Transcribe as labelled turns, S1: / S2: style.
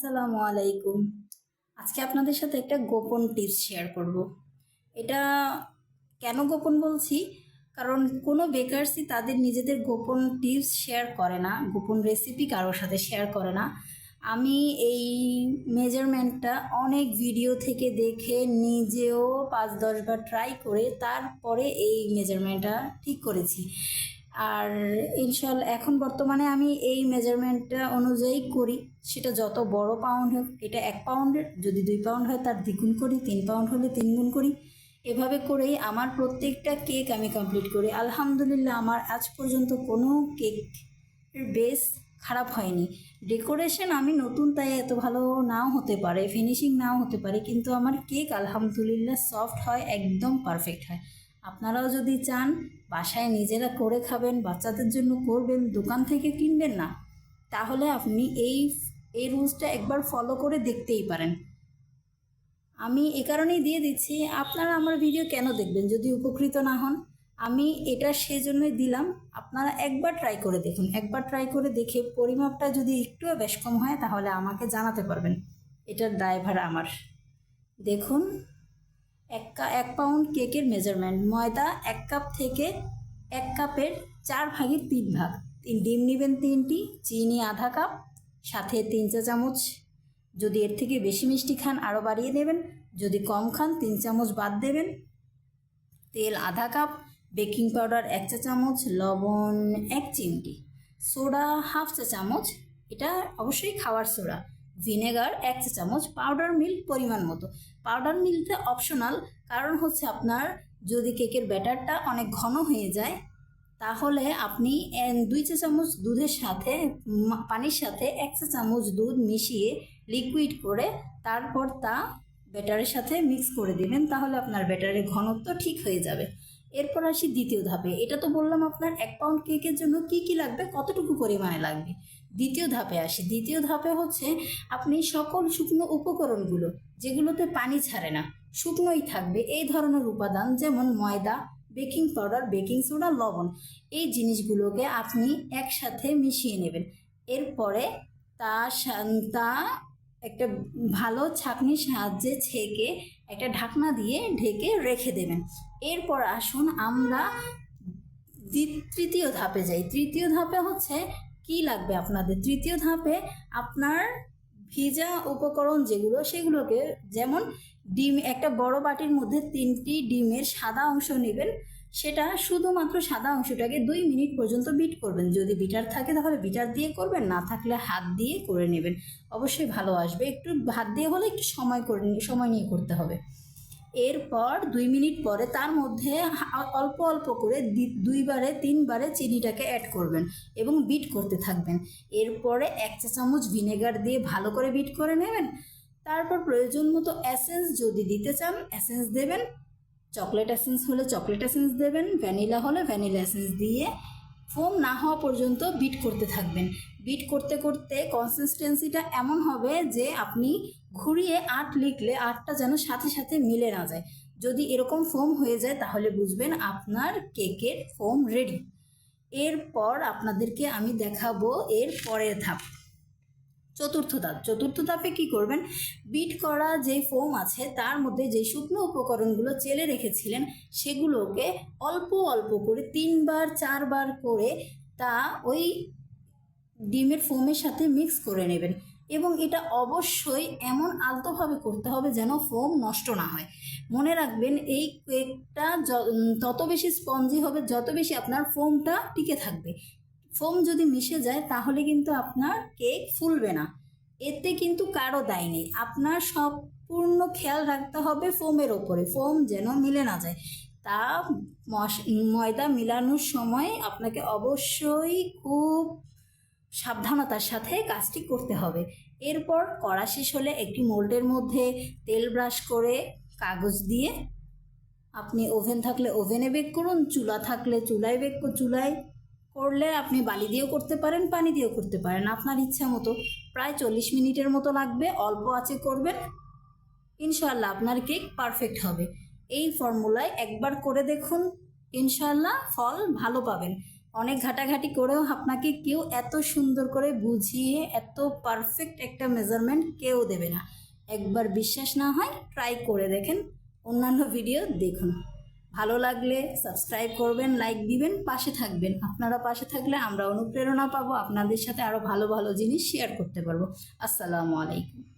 S1: আসসালামু আলাইকুম। আজকে আপনাদের সাথে একটা গোপন টিপস শেয়ার করব। এটা কেন গোপন বলছি? কারণ কোনো বেকারসই তাদের নিজেদের গোপন টিপস শেয়ার করে না, গোপন রেসিপি কারোর সাথে শেয়ার করে না। আমি এই মেজারমেন্টটা অনেক ভিডিও থেকে দেখে নিজেও পাঁচ দশবার ট্রাই করে তারপরে এই মেজারমেন্টটা ঠিক করেছি। আর ইনশাল এখন বর্তমানে আমি এই মেজারমেন্টটা অনুযায়ী করি। সেটা যত বড় পাউন্ড হোক, এটা এক পাউন্ডের যদি দুই পাউন্ড হয় তার দ্বিগুণ করি, তিন পাউন্ড হলে তিন গুণ করি। এভাবে করেই আমার প্রত্যেকটা কেক আমি কমপ্লিট করি। আলহামদুলিল্লাহ আমার আজ পর্যন্ত কোনো কেক বেস খারাপ হয়নি। ডেকোরেশন আমি নতুন, তাই এত ভালো নাও হতে পারে ফিনিশিং নাও হতে পারে, কিন্তু আমার কেক আলহামদুলিল্লাহ সফট হয়, একদম পারফেক্ট হয়। আপনারাও যদি চান, বাসায় নিজেরা করে খাবেন, বাচ্চাদের জন্য করবেন, দোকান থেকে কিনবেন না, তাহলে আপনি এই এই রুলসটা একবার ফলো করে দেখতেই পারেন। আমি এ কারণেই দিয়ে দিচ্ছি, আপনারা আমার ভিডিও কেন দেখবেন? যদি উপকৃত না হন, আমি এটা সেজন্যই দিলাম, আপনারা একবার ট্রাই করে দেখুন। একবার ট্রাই করে দেখে পরিমাপটা যদি একটুও বেশ কম হয়, তাহলে আমাকে জানাতে পারবেন। এটার দায়ভার আমার। দেখুন এক কা এক পাউন্ড কেকের মেজারমেন্ট ময়দা এক কাপ থেকে এক কাপের চার ভাগের তিন ভাগ। ডিম নেবেন তিনটি, চিনি আধা কাপ সাথে তিন চা চামচ। যদি এর থেকে বেশি মিষ্টি খান আরও বাড়িয়ে দেবেন যদি কম খান, তিন চামচ বাদ দেবেন। তেল আধা কাপ বেকিং পাউডার এক চা চামচ, লবণ এক চিমটি। সোডা হাফ চা চামচ, এটা অবশ্যই খাওয়ার সোডা। ভিনেগার এক চা চামচ পাউডার মিল্ক পরিমাণ মতো। পাউডার মিল্কটা অপশনাল কারণ হচ্ছে আপনার যদি কেকের ব্যাটারটা অনেক ঘন হয়ে যায়, তাহলে আপনি দুই চা চামচ দুধের সাথে পানির সাথে এক চা চামচ দুধ মিশিয়ে লিকুইড করে তারপর তা ব্যাটারের সাথে মিক্স করে দিবেন, তাহলে আপনার ব্যাটারের ঘনত্ব ঠিক হয়ে যাবে। এরপর আসি দ্বিতীয় ধাপে। এটা তো বললাম আপনার এক পাউন্ড কেকের জন্য কি কি লাগবে, কতটুকু পরিমাণে লাগবে? দ্বিতীয় ধাপে আসি। দ্বিতীয় ধাপে হচ্ছে আপনি সকল শুকনো উপকরণগুলো, যেগুলোতে পানি ছাড়ে না, শুকনোই থাকবে। এই ধরনের উপাদান যেমন ময়দা, বেকিং পাউডার, বেকিং সোডা, লবণ, এই জিনিসগুলোকে আপনি একসাথে মিশিয়ে নেবেন। এরপরে তা তা একটা ভালো ছাঁকনির সাহায্যে ছেঁকে একটা ঢাকনা দিয়ে ঢেকে রেখে দেবেন। এরপর আসুন আমরা তৃতীয় ধাপে যাই। তৃতীয় ধাপে হচ্ছে কি লাগবে আপনাদের? তৃতীয় ধাপে আপনার ভিজা উপকরণ যেগুলো, সেগুলোকে যেমন ডিম, একটা বড় বাটির মধ্যে তিনটি ডিমের সাদা অংশ নেবেন, সেটা শুধুমাত্র সাদা অংশটাকে দুই মিনিট পর্যন্ত বিট করবেন। যদি বিটার থাকে তাহলে বিটার দিয়ে করবেন, না থাকলে হাত দিয়ে করে নেবেন। অবশ্যই ভালো আসবে। একটু হাত দিয়ে হলে একটু সময় করে সময় নিয়ে করতে হবে। এরপর দুই মিনিট পরে তার মধ্যে অল্প অল্প করে দুইবারে, তিনবারে চিনিটাকে অ্যাড করবেন এবং বিট করতে থাকবেন। এরপরে এক চা চামচ ভিনেগার দিয়ে ভালো করে বিট করে নেবেন। তারপর প্রয়োজন মতো অ্যাসেন্স যদি দিতে চান অ্যাসেন্স দেবেন। চকলেট এসেন্স হলে চকলেট এসেন্স দেবেন ভ্যানিলা হলে ভ্যানিলা এসেন্স দিয়ে ফোম না হওয়া পর্যন্ত বিট করতে থাকবেন। বিট করতে করতে কনসিস্টেন্সিটা এমন হবে যে আপনি ঘুরিয়ে আট লিখলে আটটা যেন সাথে সাথে মিলে না যায়। যদি এরকম ফোম হয়ে যায় তাহলে বুঝবেন আপনার কেকের ফোম রেডি। এরপর আপনাদেরকে আমি দেখাবো এর পরের ধাপ। চতুর্থ ধাপ। চতুর্থ ধাপে কি করবেন? বিট করা যে ফোম আছে, তার মধ্যে যে শুকনো উপকরণগুলো চেলে রেখেছিলেন, সেগুলোকে অল্প অল্প করে তিনবার, চারবার করে তা ওই ডিমের ফোমের সাথে মিক্স করে নেবেন। এবং এটা অবশ্যই এমন আলতোভাবে করতে হবে যেন ফোম নষ্ট না হয়। মনে রাখবেন, এই কেকটা তত বেশি স্পঞ্জি হবে, যত বেশি আপনার ফোমটা টিকে থাকবে। ফোম যদি মিশে যায়, তাহলে কিন্তু আপনার কেক ফুলবে না। এতে কিন্তু কারও দায় নেই। আপনার সম্পূর্ণ খেয়াল রাখতে হবে ফোমের ওপরে। ফোম যেন মিলে না যায়। তা ময়দা মিলানোর সময় আপনাকে অবশ্যই খুব সাবধানতার সাথে কাজটি করতে হবে। এরপর কড়া শেষ হলে একটি মোল্ডের মধ্যে তেল ব্রাশ করে কাগজ দিয়ে আপনি ওভেন থাকলে ওভেনে বেক করুন, চুলা থাকলে চুলায় বেক চুলায় করলে আপনি বালি দিয়েও করতে পারেন, পানি দিয়েও করতে পারেন। আপনার ইচ্ছা মতো প্রায় চল্লিশ মিনিটের মতো লাগবে, অল্প আছে করবেন। ইনশাল্লাহ আপনার কেক পারফেক্ট হবে। এই ফর্মুলায় একবার করে দেখুন ইনশাল্লাহ ফল ভালো পাবেন। অনেক ঘাটাঘাটি করেও আপনাকে কেউ এত সুন্দর করে বুঝিয়ে, এত পারফেক্ট একটা মেজারমেন্ট কেউ দেবে না। একবার বিশ্বাস না হয়, ট্রাই করে দেখেন। অন্যান্য ভিডিও দেখুন। ভালো লাগলে সাবস্ক্রাইব করবেন লাইক দিবেন, পাশে থাকবেন। আপনারা পাশে থাকলে আমরা অনুপ্রেরণা পাবো, আপনাদের সাথে আরও ভালো ভালো জিনিস শেয়ার করতে পারব। আসসালামু আলাইকুম।